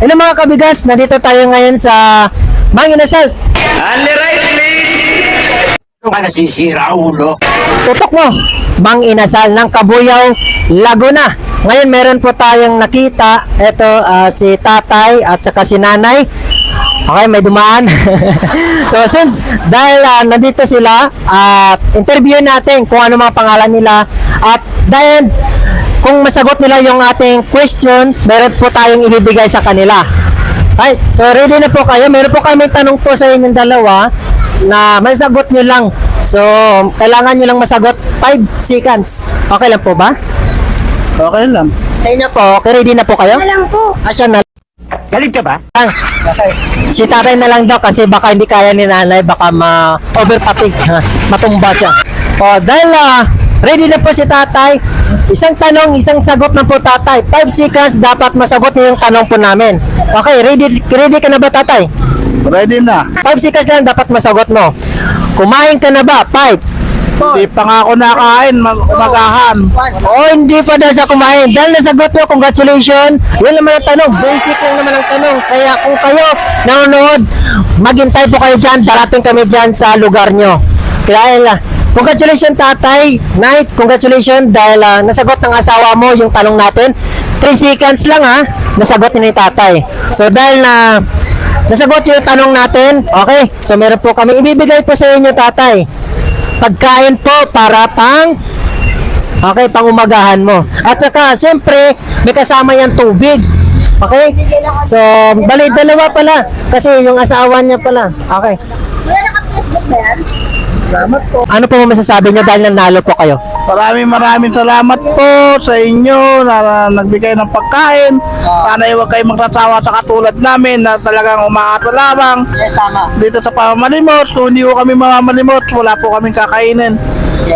Ano mga kabigas, nandito tayo ngayon sa Mang Inasal. Only rice, please! Ano ka nasisira, ulo? Tutok mo, Mang Inasal ng Kabuyaw, Laguna. Ngayon meron po tayong nakita, ito ah, si tatay at saka si nanay. Okay, may dumaan. so since dahil ah, nandito sila at interview natin kung ano mga pangalan nila at dahil kung masagot nila yung ating question, meron po tayong ibibigay sa kanila. Right, so ready na po kayo. Meron po kami tanong po sa inyong dalawa na masagot nyo lang. So, kailangan nyo lang masagot 5 seconds. Okay lang po ba? Okay lang. Sa inyo po, okay, ready na po kayo? lang po. Asya na Galit ka ba? lang. Si tatay na lang daw kasi baka hindi kaya ni nanay, baka ma-overpatig, matumba siya. O, dahil ah, ready na po si tatay, isang tanong, isang sagot na po tatay. 5 seconds, dapat masagot niyo yung tanong po namin. Okay, ready, ready ka na ba tatay? Ready na. 5 seconds lang dapat masagot mo. Kumain ka na ba? 5. Hindi pa nga ako nakain, mag umagahan. Oh, hindi pa daw siya kumain. Dahil nasagot mo, congratulations. Yun naman ang tanong. Basic lang naman ang tanong. Kaya kung kayo nanonood, maghintay po kayo dyan. Darating kami dyan sa lugar nyo. Kaya yun lang. Congratulations tatay. Night, congratulations dahil ah, nasagot ng asawa mo yung tanong natin. 3 seconds lang ha. Nasagot ni tatay. So dahil na nasagot yung tanong natin, okay. So meron po kami ibibigay po sa inyo tatay. Pagkain po para pang Okay, pangumagahan mo. At saka, siyempre, may kasama yan tubig. Okay? So, bali, dalawa pala. Kasi yung asawa niya pala. Okay. Wala naka-Facebook ba yan? Ano po masasabi niyo dahil nanalo po kayo? Maraming maraming salamat po sa inyo na, na nagbigay ng pagkain. Sana huwag kayong magtatawa sa katulad namin na talagang umaata lamang Yes, tama. dito sa pamamalimot. Kung hindi ko kami mamamalimot, wala po kaming kakainin.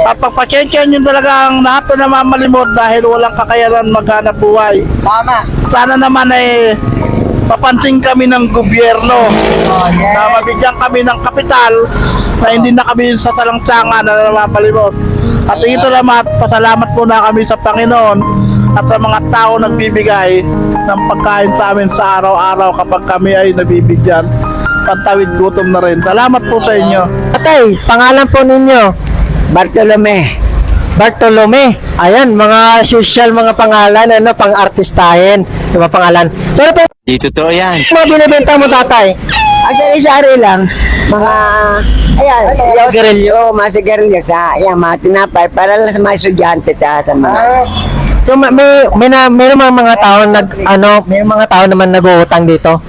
At pagpasensyahan nyo talaga ang lahat na namamalimot dahil walang kakayanan maghanap buhay. Tama. Sana naman ay papansin kami ng gobyerno Oh, na mabigyan kami ng kapital na hindi na kami sa salangsangan na namapalimot. At ito naman, pasalamat po na kami sa Panginoon at sa mga tao nagbibigay ng pagkain sa amin sa araw-araw kapag kami ay nabibigyan. Pantawid gutom na rin. Salamat po sa inyo. Tatay, pangalan po ninyo? Bartolome. Bartolome. Ayan, mga social mga pangalan, ano, pang-artistahin. Yung mga pangalan. Pero po, Di totoo yan. mga binibenta mo, tatay? Asari-sari lang. Mga, ayan, yung Sigarilyo. oh, mga sigarilyo sa, ayan, mga tinapay, para lang sa mga estudyante at sa mga, So, ma- may, may, na, may mga mga tao nag, ano, may mga tao naman nag-uutang dito.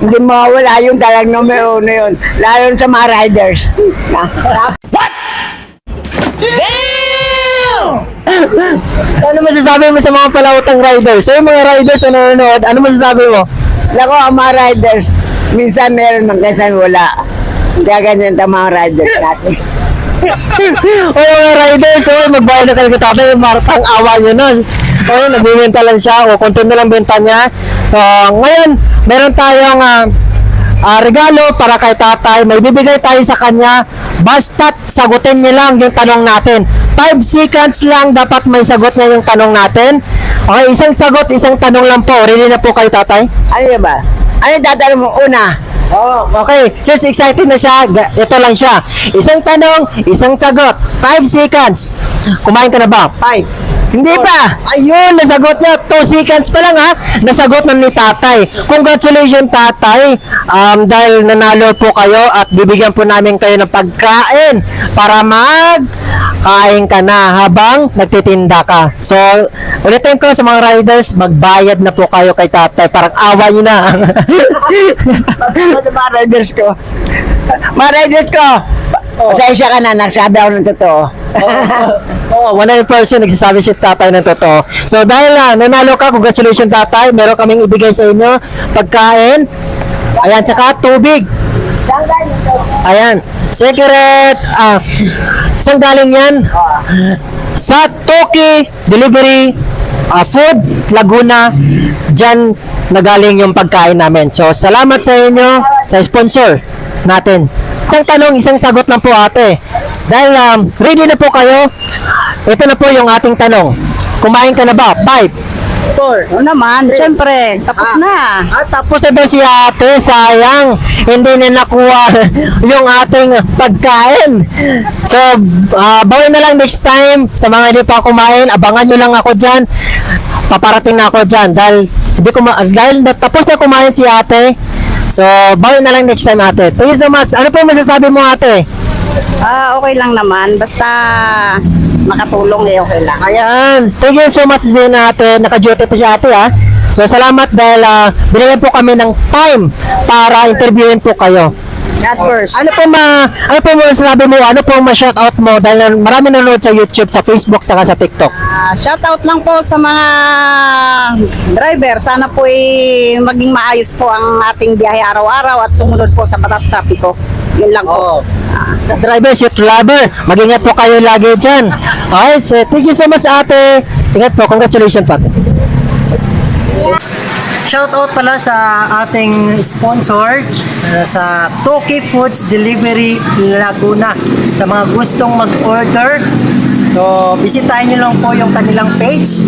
hindi mawawala yung talagang numero uno yun, lalo sa mga riders. Ano masasabi mo sa mga palautang riders? So, yung mga riders na nanonood, ano masasabi mo? Lako, ang mga riders, minsan meron, minsan wala. Kaya ganyan ang mga riders natin. o yung mga riders, oh, magbayad na talaga tatay, marapang awa nyo na. O, nagbibenta lang siya, o konti na lang benta niya. Ah, ngayon, meron tayong ah, ah, regalo para kay tatay. May bibigay tayo sa kanya. Basta't sagutin niya lang yung tanong natin. 5 seconds lang dapat may sagot niya yung tanong natin. Okay, isang sagot, isang tanong lang po. Ready na po kayo, tatay? Ano ba? Ano tatanong mo? Una, Oh, okay. Since excited na siya, ito lang siya. Isang tanong, isang sagot. 5 seconds. Kumain ka na ba? 5. Hindi pa. Ayun, nasagot niya. 2 seconds pa lang ha. Nasagot na ni tatay. Congratulations tatay. Um, dahil nanalo po kayo at bibigyan po namin kayo ng pagkain para mag kain ka na habang nagtitinda ka. So, ulitin ko sa mga riders, magbayad na po kayo kay tatay. Parang awa nyo na. Mga riders ko? Mga riders ko! Pasensya ka na, nagsabi ako ng totoo. Oo, 100% nagsasabi si tatay ng totoo. So dahil na nanalo ka, congratulations tatay. Meron kaming ibigay sa inyo pagkain. Ayan, tsaka tubig. Ayan. Secret. Ah, saan galing yan? Sa Toki Delivery ah, Food Laguna. Diyan nagaling yung pagkain namin. So, salamat sa inyo sa sponsor natin. Isang tanong, isang sagot lang po ate. Dahil um, ready na po kayo, ito na po yung ating tanong. Kumain ka na ba? 5, Four. Oo naman, siyempre, tapos Ah. na. Ah, tapos na daw si ate, sayang. Hindi na nakuha yung ating pagkain. So, ah, bawin na lang next time. Sa mga hindi pa kumain, abangan nyo lang ako dyan. Paparating na ako dyan. Dahil, hindi ko ma- dahil na- tapos na kumain si ate. So, bawin na lang next time ate. Thank you so much. Ano po masasabi mo ate? Ah, okay lang naman, basta makatulong eh, okay lang. Ayan. Thank you so much din ate. Naka-duty po si ate ha. So, salamat dahil uh, binigyan po kami ng time para interviewin po kayo. God first. Ano po ma ano po masasabi mo? Ano po ma-shout out mo dahil marami nanonood sa YouTube, sa Facebook, saka sa TikTok. Ah, shout out lang po sa mga driver. Sana po eh, maging maayos po ang ating biyahe araw-araw at sumunod po sa batas trapiko. Yun lang po. Sa drivers, youth lover, mag-ingat po kayo lagi dyan. Alright, so thank you so much ate. Ingat po, congratulations po ate. Shoutout pala sa ating sponsor uh, sa Toki Foods Delivery Laguna. Sa mga gustong mag-order, so bisitahin nyo lang po yung kanilang page,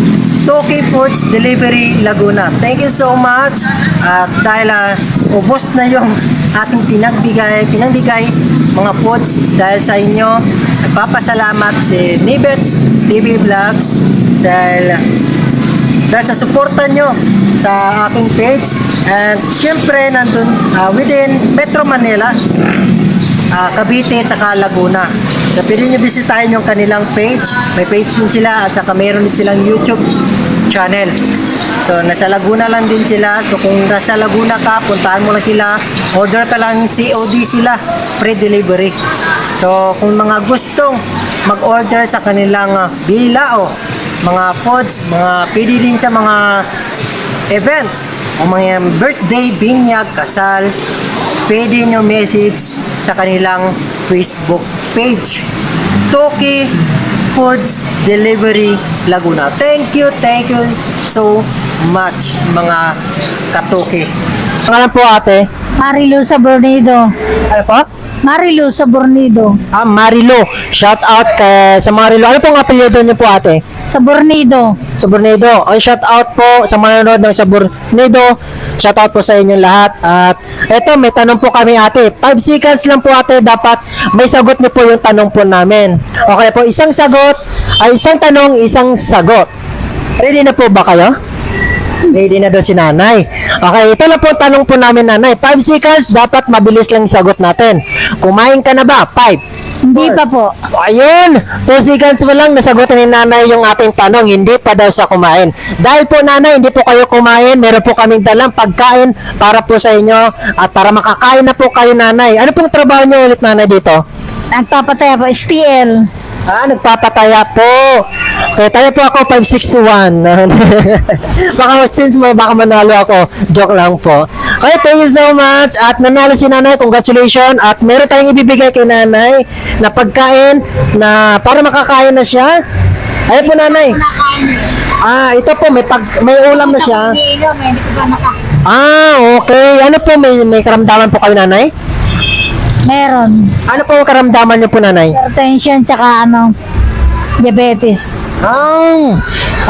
Toki Foods Delivery Laguna. Thank you so much. At dahil uh, ubos na yung ating pinagbigay, pinagbigay mga foods dahil sa inyo, nagpapasalamat si Nibets TV Vlogs dahil dahil sa suporta nyo sa aking page. And syempre nandun ah, within Metro Manila ah, Cavite at saka Laguna. So pwede nyo bisitahin yung kanilang page. May page din sila at saka meron din silang YouTube channel. So nasa Laguna lang din sila. So kung nasa Laguna ka puntahan mo lang sila. Order ka lang COD sila. Free delivery so kung mga gustong mag-order sa kanilang ah, bilao mga foods, mga pwede din sa mga event o mga birthday, binyag, kasal, pwede nyo message sa kanilang Facebook page. Toki Foods Delivery Laguna. Thank you, thank you so much mga katoki. Pangalan po ate? Marilu sa Bornido. Ano po? Marilu sa Bornido. Ah, Marilo. Shout out kay, sa Marilo. Ano pong apelyido niyo po ate? Sa Bornido. sa. Ay, shout out po sa mga nanonood ng sa. Shout out po sa inyong lahat. At eto, may tanong po kami ate. 5 seconds lang po ate. Dapat may sagot niyo po yung tanong po namin. Okay po, isang sagot, ay isang tanong, isang sagot. Ready na po ba kayo? Ready na daw si nanay. Okay, ito lang po tanong po namin nanay. 5 seconds, dapat mabilis lang sagot natin. Kumain ka na ba? 5. Hindi pa po. Ayun! 2 seconds mo lang, nasagutan ni nanay yung ating tanong, hindi pa daw sa kumain. Dahil po nanay, hindi po kayo kumain, meron po kaming dalang pagkain para po sa inyo at para makakain na po kayo nanay. Ano pong trabaho niyo ulit nanay dito? Nagpapataya po. STL. Ah, nagpapataya po. Kaya tayo po ako 561. baka since mo baka manalo ako. Joke lang po. Okay, thank you so much. At nanalo si nanay. Congratulations. At meron tayong ibibigay kay nanay na pagkain na para makakain na siya. Ayun po nanay. Ah, ito po may pag may ulam na siya. Ah, okay. Ano po may may karamdaman po kayo nanay? Meron. Ano po ang karamdaman niyo po nanay? Hypertension tsaka ano, diabetes. Ah,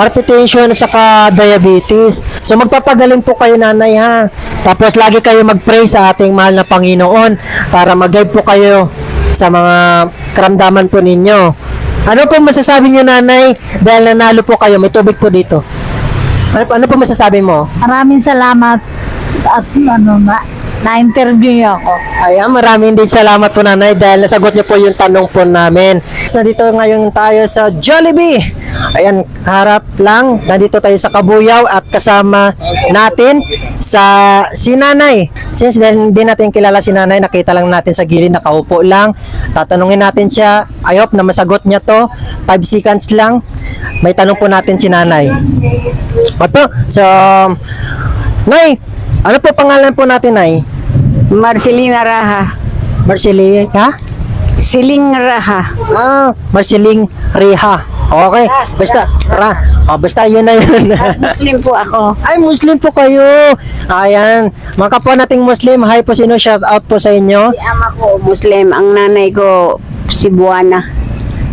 hypertension at saka diabetes. So magpapagaling po kayo nanay ha. Tapos lagi kayo mag-pray sa ating mahal na Panginoon para mag-guide po kayo sa mga karamdaman po ninyo. Ano po masasabi niyo nanay dahil nanalo po kayo? May tubig po dito. Ano, ano po masasabi mo? Maraming salamat at ano na, na-interview niyo ako. Ayan, maraming din salamat po nanay dahil nasagot niyo po yung tanong po namin. Nandito ngayon tayo sa Jollibee. Ayan, harap lang. Nandito tayo sa Kabuyaw at kasama natin sa si nanay. Since hindi natin kilala si nanay, nakita lang natin sa gilid, nakaupo lang. Tatanungin natin siya. I hope na masagot niya to. 5 seconds lang. May tanong po natin si nanay. Opo, so, Nay, ano po pangalan po natin, Nay? Marcelina Raha. Marceline, ha? Siling Raha. Ah, Marceling Reha. Okay, basta, ra. Oh, basta yun na yun. Muslim po ako. Ay, Muslim po kayo. Ayan, mga kapwa nating Muslim, hi po sino, shout out po sa inyo. Si ama ko Muslim, ang nanay ko Cebuana.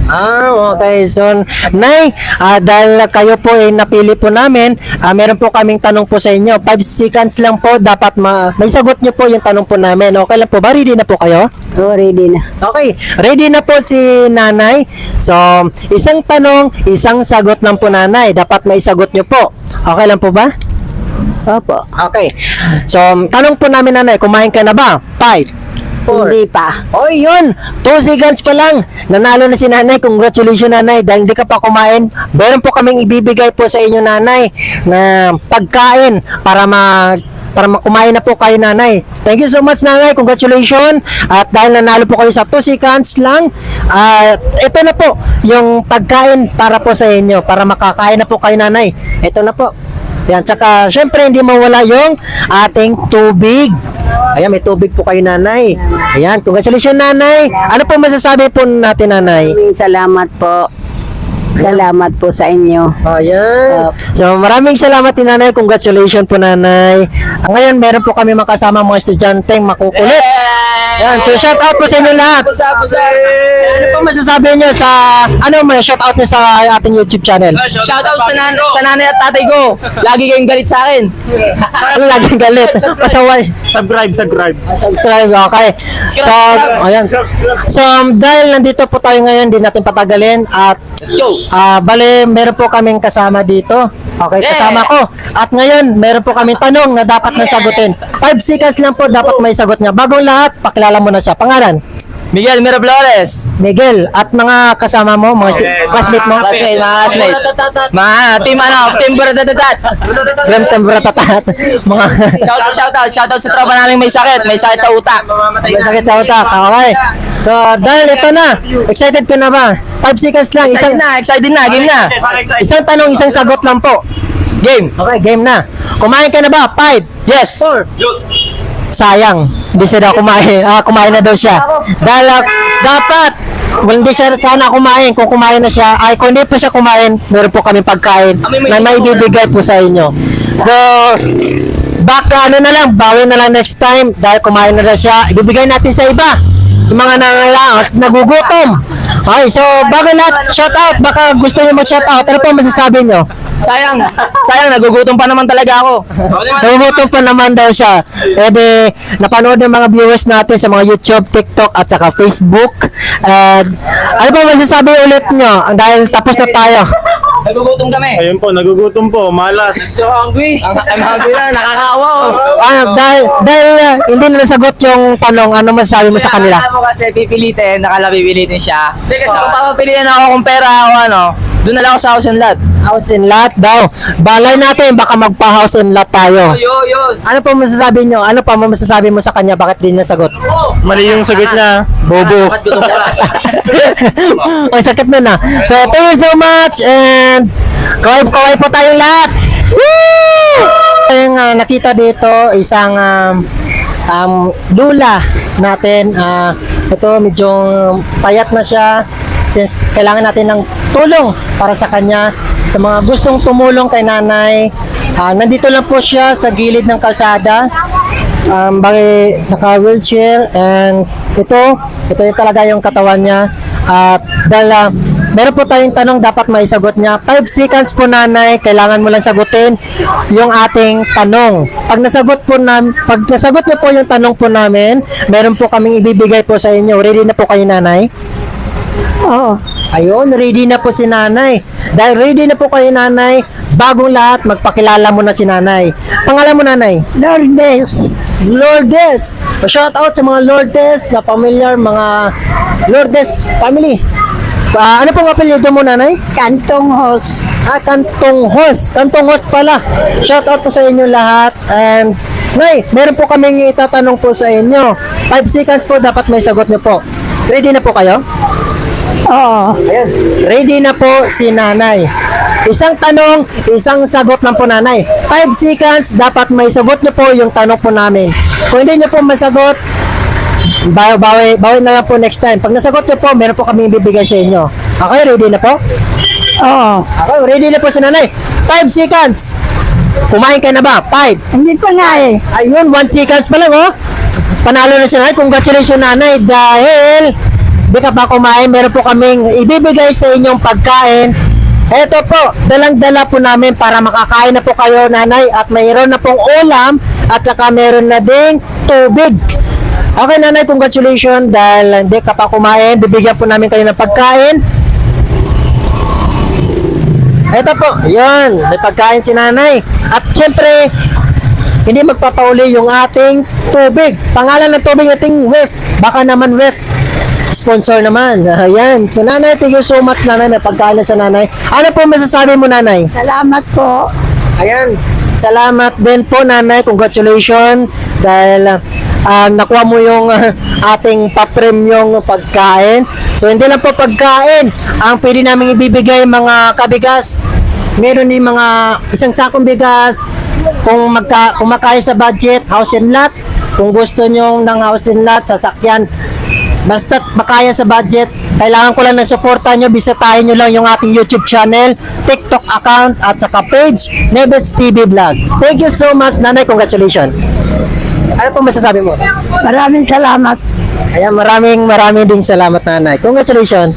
Ah, okay. So, Nay, ah, dahil kayo po ay napili po namin, ah, meron po kaming tanong po sa inyo. 5 seconds lang po, dapat ma may sagot nyo po yung tanong po namin. Okay lang po ba? Ready na po kayo? Oh, ready na. Okay, ready na po si nanay. So, isang tanong, isang sagot lang po nanay. Dapat may sagot nyo po. Okay lang po ba? Opo. Okay. So, tanong po namin nanay, kumain ka na ba? 5, Hindi pa. Oh, yun. 2 seconds pa lang. Nanalo na si nanay. Congratulations, nanay. Dahil hindi ka pa kumain, meron po kaming ibibigay po sa inyo, nanay, na pagkain para ma para makumain na po kayo, nanay. Thank you so much, nanay. Congratulations. At dahil nanalo po kayo sa 2 seconds lang, ah, ito na po yung pagkain para po sa inyo. Para makakain na po kayo, nanay. Ito na po. Yan, tsaka syempre hindi mawala yung ating tubig. Ayan, may tubig po kayo nanay. Ayan, congratulations nanay. Ano po masasabi po natin nanay? Salamat po. Salamat po sa inyo. Ayan. So maraming salamat din nanay. Congratulations po nanay. Ngayon meron po kami makasama mga estudyante makukulit. Ayan, so shout out po sa inyo lahat. Pusa, pusa. Ano po masasabi niyo sa ano mo shout out niyo sa ating YouTube channel? Shoutout sa, nan sa nanay at tatay ko. Lagi kayong galit sa akin. Ano laging galit? Pasaway. Subscribe, subscribe. Subscribe, okay. So, ayan. So, dahil nandito po tayo ngayon, hindi natin patagalin at Let's go. ah bale, meron po kaming kasama dito. Okay, Yeah. kasama ko. At ngayon, meron po kaming tanong na dapat na sagutin. 5 seconds lang po dapat may sagot niya. Bagong lahat, pakilala mo na siya. Pangalan? Miguel Miraflores. Miguel. At mga kasama mo, mga classmate mo? Classmate, mga classmate. Mga team ano, team Bradatatat. Gram tembratatat. Mga Shoutout, shoutout, shoutout sa tropa namin may sakit, may sakit sa utak. may sakit sa utak. Okay. So, dahil ito na. Excited ka na ba? 5 seconds lang. Isang, Excited na, excited na, game na. isang tanong, isang sagot lang po. Game. Okay, game na. Kumain ka na ba? Five. Yes. Sayang. Hindi siya daw kumain. Ah, kumain na daw siya. Dahil ah, dapat well, hindi siya sana kumain. Kung kumain na siya, ay kung hindi po siya kumain, meron po kami pagkain na may bibigay po sa inyo. So, baka ano na lang, bawi na lang next time dahil kumain na na siya. Ibibigay natin sa iba. Yung mga nangangailangan, nagugutom. Okay, so bago lahat, shout out. Baka gusto niyo mag-shout out. Ano po masasabi niyo? Sayang. Sayang, nagugutom pa naman talaga ako. Nagugutom pa naman daw siya. Eh di, napanood ng mga viewers natin sa mga YouTube, TikTok at saka Facebook. And ano pa masasabi ulit nyo? Dahil tapos na tayo. Nagugutom kami. Ayun po, nagugutom po, malas. So hungry. Ang, I'm hungry na, nakakaawa oh. Ah, dahil, dahil uh, hindi na nasagot yung tanong, ano masasabi mo sa kanila? mo kasi pipilitin, nakala pipilitin siya. Hindi kasi kung papapiliin ako kung pera o ano, doon na lang ako sa house and lot. House and lot daw. Balay natin, baka magpa-house and lot tayo. Yo, yun. Ano pa masasabi nyo? Ano pa masasabi mo sa kanya? Bakit di nasagot? Mali yung sagot niya. Bobo. Ang sakit na na. So, thank you so much and kaway-kaway po tayong lahat. Woo! Yung ah, nakita dito, isang um, um, lula natin. ah, ito, medyo payat na siya since kailangan natin ng tulong para sa kanya. Sa mga gustong tumulong kay nanay, ah, nandito lang po siya sa gilid ng kalsada. Um, bali naka-wheelchair and ito, ito yung talaga yung katawan niya. At dahil ah, meron po tayong tanong dapat maisagot niya. 5 seconds po nanay, kailangan mo lang sagutin yung ating tanong. Pag nasagot po na, pag nasagot niyo po yung tanong po namin meron po kaming ibibigay po sa inyo. Ready na po kayo nanay? Oo. Ayun, ready na po si nanay. Dahil ready na po kayo nanay, bagong lahat, magpakilala mo na si nanay. Pangalan mo nanay? Lourdes. Lourdes. Shout out sa mga Lourdes na familiar, mga Lourdes family. Ah, ano pong apelyido mo, nanay? Kantong host. Ah, Kantong Host. Kantong Host pala. Shout out po sa inyo lahat. And, Nay, meron po kaming itatanong po sa inyo. 5 seconds po, dapat may sagot niyo po. Ready na po kayo? Oo. Ayan. Ready na po si nanay. Isang tanong, isang sagot lang po nanay. 5 seconds, dapat may sagot niyo po yung tanong po namin. Kung hindi niyo po masagot, bawi, bawi, bawi na lang po next time. Pag nasagot niyo po, meron po kami ibibigay sa inyo. Okay, ready na po? Oo. Okay, ready na po si nanay. 5 seconds. Kumain ka na ba? 5. Hindi pa nga eh. Ayun, 1 seconds pa lang, oh. Panalo na si nanay. Congratulations, nanay. Dahil di ka pa kumain, meron po kaming ibibigay sa inyong pagkain. Ito po, dalang-dala po namin para makakain na po kayo, nanay, at mayroon na pong ulam, at saka meron na ding tubig. Okay, nanay, congratulations dahil hindi ka pa kumain. Bibigyan po namin kayo ng pagkain. Ito po, yun, may pagkain si nanay. At syempre, hindi magpapauli yung ating tubig. Pangalan ng tubig ating WEF. Baka naman WEF. Sponsor naman. Ayan. So nanay, thank you so much nanay. May pagkain sa nanay. Ano po masasabi mo nanay? Salamat po. Ayan. Salamat din po nanay. Congratulations. Dahil ah, nakuha mo yung ah, ating papremyong pagkain. So hindi lang po pagkain. Ang pwede namin ibibigay mga kabigas. Meron din mga isang sakong bigas. Kung magka, kung makaya sa budget, house and lot. Kung gusto nyo ng house and lot, sasakyan, Basta makaya sa budget, kailangan ko lang ng suporta nyo, bisitahin nyo lang yung ating YouTube channel, TikTok account, at saka page, Nebets TV Vlog. Thank you so much, Nanay. Congratulations. Ano po masasabi mo? Maraming salamat. Ayan, maraming maraming ding salamat, Nanay. Congratulations.